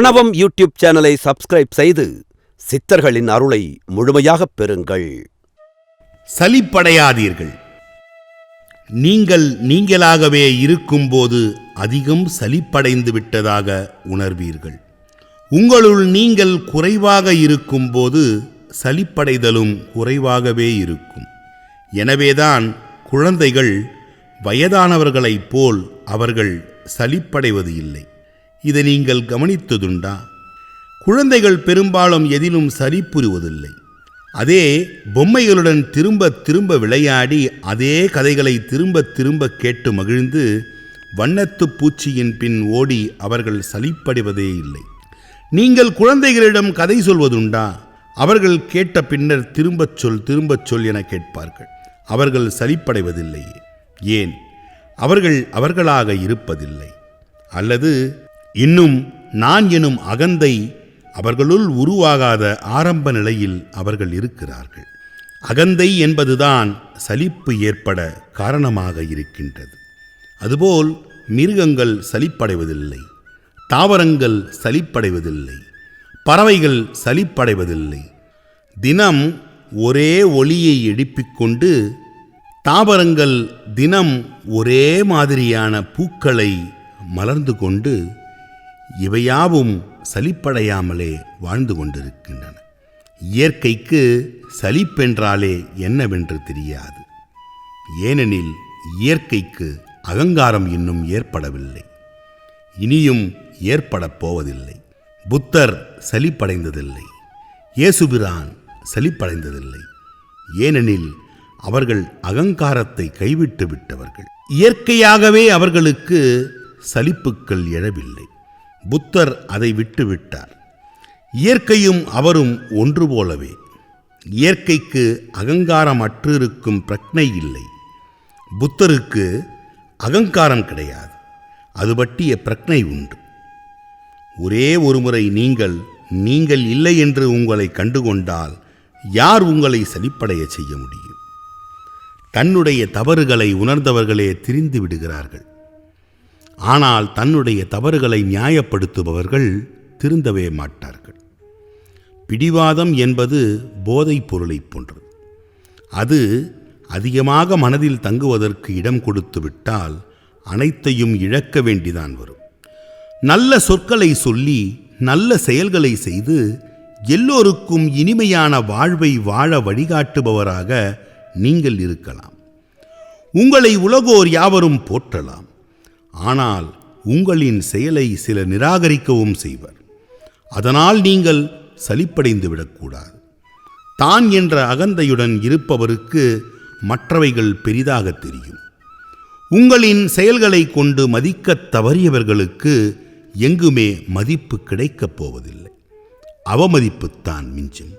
பிரணவம் யூடியூப் சேனலை சப்ஸ்கிரைப் செய்து சித்தர்களின் அருளை முழுமையாகப் பெறுங்கள். சலிப்படையாதீர்கள். நீங்கள் நீங்களாகவே இருக்கும்போது அதிகம் சலிப்படைந்து விட்டதாக உணர்வீர்கள். உங்களுள் நீங்கள் குறைவாக இருக்கும்போது சலிப்படைதலும் குறைவாகவே இருக்கும். எனவேதான் குழந்தைகள் வயதானவர்களைப் போல் அவர்கள் சலிப்படைவது இல்லை. இதை நீங்கள் கவனித்ததுண்டா? குழந்தைகள் பெரும்பாலும் எதிலும் சரிப்புரிவதில்லை அதே பொம்மைகளுடன் திரும்ப திரும்ப விளையாடி அதே கதைகளை திரும்ப திரும்ப கேட்டு மகிழ்ந்து வண்ணத்துப் பூச்சியின் பின் ஓடி அவர்கள் சலிப்படைவதே இல்லை. நீங்கள் குழந்தைகளிடம் கதை சொல்வதுண்டா? அவர்கள் கேட்ட பின்னர் திரும்பச் சொல் திரும்பச் சொல் என கேட்பார்கள். அவர்கள் சலிப்படைவதில்லை ஏன்? அவர்கள் அவர்களாக இருப்பதில்லை. அல்லது இன்னும் நான் எனும் அகந்தை அவர்களுள் உருவாகாத ஆரம்ப நிலையில் அவர்கள் இருக்கிறார்கள். அகந்தை என்பதுதான் சலிப்பு ஏற்பட காரணமாக இருக்கின்றது. அதுபோல் மிருகங்கள் சலிப்படைவதில்லை. தாவரங்கள் சலிப்படைவதில்லை. பறவைகள் சலிப்படைவதில்லை. தினம் ஒரே ஒளியை எழுப்பிக் கொண்டு தாவரங்கள் தினம் ஒரே மாதிரியான பூக்களை மலர்ந்து கொண்டு இவையாவும் சலிப்படையாமலே வாழ்ந்து கொண்டிருக்கின்றன. இயற்கைக்கு சலிப்பென்றாலே என்னவென்று தெரியாது. ஏனெனில் இயற்கைக்கு அகங்காரம் இன்னும் ஏற்படவில்லை. இனியும் ஏற்படப் போவதில்லை. புத்தர் சலிப்படைந்ததில்லை. இயேசுபிரான் சலிப்படைந்ததில்லை. ஏனெனில் அவர்கள் அகங்காரத்தை கைவிட்டு விட்டவர்கள். இயற்கையாகவே அவர்களுக்கு சலிப்புக்கள் எழவில்லை. புத்தர் அதை விட்டுவிட்டார். இயற்கையும் அவரும் ஒன்று போலவே. இயற்கைக்கு அகங்காரம் அற்றிருக்கும் பிரக்னை இல்லை. புத்தருக்கு அகங்காரம் கிடையாது. அது பற்றிய பிரக்னை உண்டு. ஒரே ஒருமுறை நீங்கள் நீங்கள் இல்லை என்று உங்களை கண்டுகொண்டால் யார் உங்களை சலிப்படைய செய்ய முடியும்? தன்னுடைய தவறுகளை உணர்ந்தவர்களே திரிந்து விடுகிறார்கள். ஆனால் தன்னுடைய தவறுகளை நியாயப்படுத்துபவர்கள் திருந்தவே மாட்டார்கள். பிடிவாதம் என்பது போதைப் பொருளைப் போன்றது. அது அதிகமாக மனதில் தங்குவதற்கு இடம் கொடுத்து விட்டால் அனைத்தையும் இழக்க வேண்டிதான் வரும். நல்ல சொற்களை சொல்லி நல்ல செயல்களை செய்து எல்லோருக்கும் இனிமையான வாழ்வை வாழ வழிகாட்டுபவராக நீங்கள் இருக்கலாம். உங்களை உலகோர் யாவரும் போற்றலாம். ஆனால் உங்களின் செயலை சிலர் நிராகரிக்கவும் செய்வர். அதனால் நீங்கள் சலிப்படைந்து விடக்கூடாது தான் என்ற அகந்தையுடன் இருப்பவருக்கு மற்றவைகள் பெரிதாக தெரியும். உங்களின் செயல்களை கொண்டு மதிக்கத் தவறியவர்களுக்கு எங்குமே மதிப்பு கிடைக்கப் போவதில்லை. அவமதிப்புத்தான் மிஞ்சும்.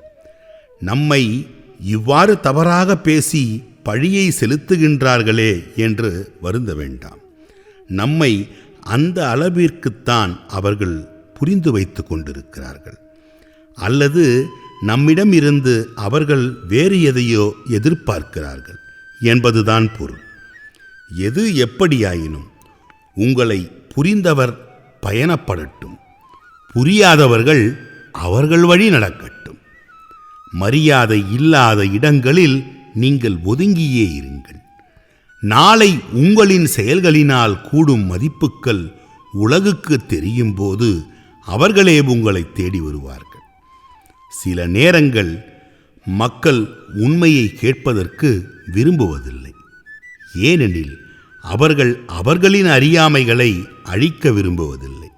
நம்மை இவ்வாறு தவறாக பேசி பழியை செலுத்துகின்றார்களே என்று வருந்த வேண்டாம். நம்மை அந்த அளவிற்குத்தான் அவர்கள் புரிந்து வைத்து கொண்டிருக்கிறார்கள். அல்லது நம்மிடம் இருந்து அவர்கள் வேறு எதையோ எதிர்பார்க்கிறார்கள் என்பதுதான் பொருள். எது எப்படியாயினும் உங்களை புரிந்தவர் பயணப்படட்டும். புரியாதவர்கள் அவர்கள் வழி நடக்கட்டும். மரியாதை இல்லாத இடங்களில் நீங்கள் ஒதுங்கியே இருங்கள். நாளை உங்களின் செயல்களினால் கூடும் மதிப்புக்கள் உலகுக்கு தெரியும் போது அவர்களே உங்களை தேடி வருவார்கள். சில நேரங்கள் மக்கள் உண்மையை கேட்பதற்கு விரும்புவதில்லை. ஏனெனில் அவர்கள் அவர்களின் அறியாமைகளை அழிக்க விரும்புவதில்லை.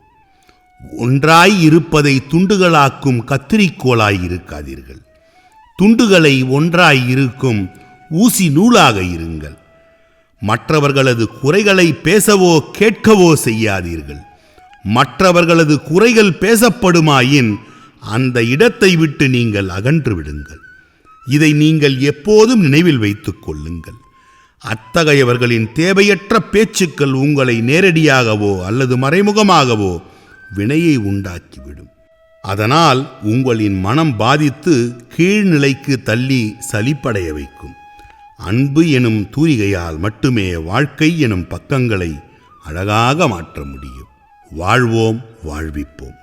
ஒன்றாய் இருப்பதை துண்டுகளாக்கும் கத்திரிக்கோளாய் இருக்காதீர்கள். துண்டுகளை ஒன்றாய் இருக்கும் ஊசி நூலாக இருங்கள். மற்றவர்களது குறைகளை பேசவோ கேட்கவோ செய்யாதீர்கள். மற்றவர்களது குறைகள் பேசப்படுமாயின் அந்த இடத்தை விட்டு நீங்கள் அகன்று விடுங்கள். இதை நீங்கள் எப்போதும் நினைவில் வைத்துக் கொள்ளுங்கள். அத்தகையவர்களின் தேவையற்ற பேச்சுக்கள் உங்களை நேரடியாகவோ அல்லது மறைமுகமாகவோ வினையை உண்டாக்கிவிடும். அதனால் உங்களின் மனம் பாதித்து கீழ்நிலைக்கு தள்ளி சலிப்படைய வைக்கும். அன்பு எனும் தூரிகையால் மட்டுமே வாழ்க்கை எனும் பக்கங்களை அழகாக மாற்ற முடியும். வாழ்வோம் வாழ்விப்போம்.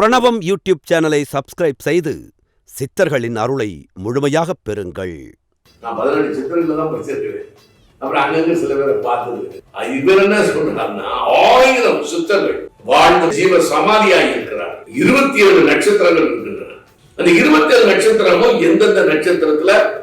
பிரணவம் யூடியூப் சேனலை சப்ஸ்கிரைப் செய்து சித்தர்களின் அருளை முழுமையாகப் பெறுங்கள். நான் பதினெட்டு சித்திரங்களை தான் படிச்சிருக்கிறேன். அப்புறம் அங்கங்க சில பேரை பார்த்தது. இவர் என்ன சொல்றாருன்னா ஆயிரம் சித்தர்கள் வாழ்ந்த ஜீவ சமாதியாய் இருக்கிறார். இருபத்தி ஏழு நட்சத்திரங்கள் இருக்கின்றன. அந்த இருபத்தி ஏழு நட்சத்திரமும் எந்தெந்த நட்சத்திரத்துல